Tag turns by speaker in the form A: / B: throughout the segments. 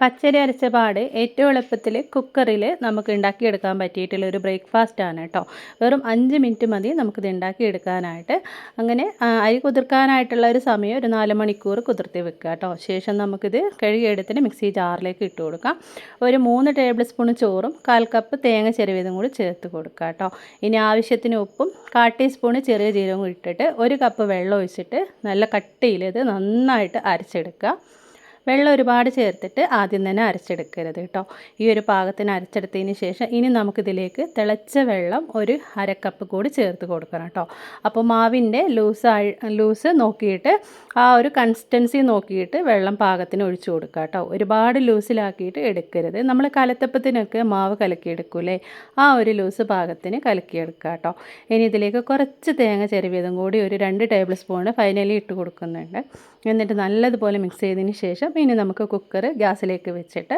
A: പച്ചരി അരച്ച പാട് ഏറ്റവും എളുപ്പത്തിൽ കുക്കറിൽ നമുക്ക് ഉണ്ടാക്കിയെടുക്കാൻ പറ്റിയിട്ടുള്ള ഒരു ബ്രേക്ക്ഫാസ്റ്റ് ആണ് കേട്ടോ. വെറും അഞ്ച് മിനിറ്റ് മതി നമുക്കിത് ഉണ്ടാക്കിയെടുക്കാനായിട്ട്. അങ്ങനെ അരി കുതിർക്കാനായിട്ടുള്ള ഒരു സമയം ഒരു നാല് മണിക്കൂർ കുതിർത്തി വെക്കുക കേട്ടോ. ശേഷം നമുക്കിത് കഴുകിയെടുത്തിട്ട് മിക്സി ജാറിലേക്ക് ഇട്ട് കൊടുക്കാം. ഒരു മൂന്ന് ടേബിൾ സ്പൂൺ ചോറും കാൽ കപ്പ് തേങ്ങ ചെരുവിയതും കൂടി ചേർത്ത് കൊടുക്കുക കേട്ടോ. ഇനി ആവശ്യത്തിന് ഉപ്പും കാൽ ടീസ്പൂൺ ചെറിയ ജീരകവും ഇട്ടിട്ട് ഒരു കപ്പ് വെള്ളം ഒഴിച്ചിട്ട് നല്ല കട്ടിയിൽ ഇത് നന്നായിട്ട് അരച്ചെടുക്കുക. വെള്ളം ഒരുപാട് ചേർത്തിട്ട് ആദ്യം തന്നെ അരച്ചെടുക്കരുത് കേട്ടോ. ഈ ഒരു പാകത്തിന് അരച്ചെടുത്തതിന് ശേഷം ഇനി നമുക്കിതിലേക്ക് തിളച്ച വെള്ളം ഒരു അര കപ്പ് കൂടി ചേർത്ത് കൊടുക്കണം കേട്ടോ. അപ്പോൾ മാവിന്റെ ലൂസ് ലൂസ് നോക്കിയിട്ട് ആ ഒരു കൺസിസ്റ്റൻസി നോക്കിയിട്ട് വെള്ളം പാകത്തിന് ഒഴിച്ചു കൊടുക്കുക കേട്ടോ. ഒരുപാട് ലൂസിലാക്കിയിട്ട് എടുക്കരുത്. നമ്മൾ കലത്തപ്പത്തിനൊക്കെ മാവ് കലക്കിയെടുക്കൂലേ? ആ ഒരു ലൂസ് പാകത്തിന് കലക്കിയെടുക്കുക കേട്ടോ. ഇനി ഇതിലേക്ക് കുറച്ച് തേങ്ങ ചെരുവിയതും കൂടി ഒരു രണ്ട് ടേബിൾ സ്പൂണ് ഫൈനലി ഇട്ട് കൊടുക്കുന്നുണ്ട്. എന്നിട്ട് നല്ലതുപോലെ മിക്സ് ചെയ്തതിന് ശേഷം ഇനി നമുക്ക് കുക്കർ ഗ്യാസിലേക്ക് വെച്ചിട്ട്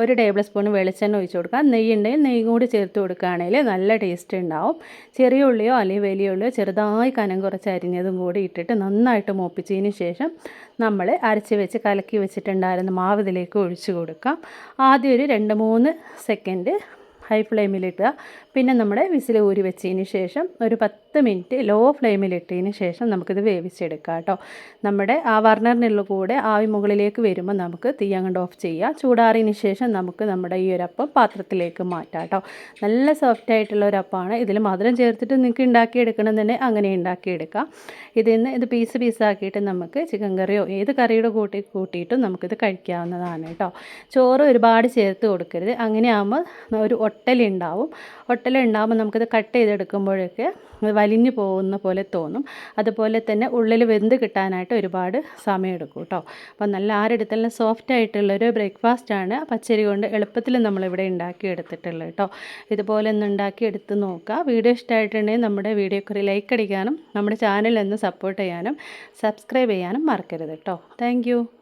A: ഒരു ടേബിൾ സ്പൂൺ വെളിച്ചെണ്ണ ഒഴിച്ച് കൊടുക്കാം. നെയ്യ് ഉണ്ടെങ്കിൽ നെയ്യ് കൂടി ചേർത്ത് കൊടുക്കുകയാണെങ്കിൽ നല്ല ടേസ്റ്റ് ഉണ്ടാവും. ചെറിയ ഉള്ളിയോ അല്ലെങ്കിൽ വലിയ ഉള്ളിയോ ചെറുതായി കനം കുറച്ച് അരിഞ്ഞതും കൂടി ഇട്ടിട്ട് നന്നായിട്ട് മൂപ്പിച്ചതിന് ശേഷം നമ്മൾ അരച്ച് വെച്ച് കലക്കി വെച്ചിട്ടുണ്ടായിരുന്ന മാവ് ഇതിലേക്ക് ഒഴിച്ച് കൊടുക്കാം. ആദ്യം ഒരു രണ്ട് മൂന്ന് സെക്കൻഡ് ഹൈ ഫ്ലെയിമിലിടുക പിന്നെ നമ്മുടെ വിസിൽ ഊരി വെച്ചതിന് ശേഷം ഒരു പത്ത് മിനിറ്റ് ലോ ഫ്ലെയിമിലിട്ടതിന് ശേഷം നമുക്കിത് വേവിച്ചെടുക്കാം കേട്ടോ. നമ്മുടെ ആ വർണറിനുള്ള കൂടെ ആവി മുകളിലേക്ക് വരുമ്പോൾ നമുക്ക് തീ അങ്ങോട്ട് ഓഫ് ചെയ്യുക ചൂടാറിയതിന് ശേഷം നമുക്ക് നമ്മുടെ ഈ ഒരു അപ്പം പാത്രത്തിലേക്ക് മാറ്റാം കേട്ടോ. നല്ല സോഫ്റ്റ് ആയിട്ടുള്ള ഒരു അപ്പമാണ് ഇതിൽ മധുരം ചേർത്തിട്ട് നിങ്ങൾക്ക് ഉണ്ടാക്കിയെടുക്കണം തന്നെ അങ്ങനെ ഉണ്ടാക്കിയെടുക്കാം. ഇതിൽ നിന്ന് ഇത് പീസ് പീസാക്കിയിട്ട് നമുക്ക് ചിക്കൻ കറിയോ ഏത് കറിയുടെ കൂട്ടി കൂട്ടിയിട്ടും നമുക്കിത് കഴിക്കാവുന്നതാണ് കേട്ടോ. ചോറ് ഒരുപാട് ചേർത്ത് കൊടുക്കരുത്. അങ്ങനെ ആകുമ്പോൾ ഒരു ഒട്ടലുണ്ടാവും. ഒട്ടലുണ്ടാകുമ്പോൾ നമുക്കിത് കട്ട് ചെയ്തെടുക്കുമ്പോഴൊക്കെ വലിഞ്ഞു പോകുന്ന പോലെ തോന്നും. അതുപോലെ തന്നെ ഉള്ളിൽ വെന്ത് കിട്ടാനായിട്ട് ഒരുപാട് സമയം എടുക്കും കേട്ടോ അപ്പം നല്ല ആരെടുത്തെല്ലാം സോഫ്റ്റ് ആയിട്ടുള്ളൊരു ബ്രേക്ക്ഫാസ്റ്റാണ് പച്ചരി കൊണ്ട് എളുപ്പത്തിൽ നമ്മളിവിടെ ഉണ്ടാക്കി എടുത്തിട്ടുള്ളത് കേട്ടോ ഇതുപോലെ ഒന്ന് ഉണ്ടാക്കി എടുത്ത് നോക്കുക വീഡിയോ ഇഷ്ടമായിട്ടുണ്ടെങ്കിൽ നമ്മുടെ വീഡിയോക്ക് ഒരു ലൈക്ക് അടിക്കാനും നമ്മുടെ ചാനൽ ഒന്ന് സപ്പോർട്ട് ചെയ്യാനും സബ്സ്ക്രൈബ് ചെയ്യാനും മറക്കരുത് കേട്ടോ താങ്ക്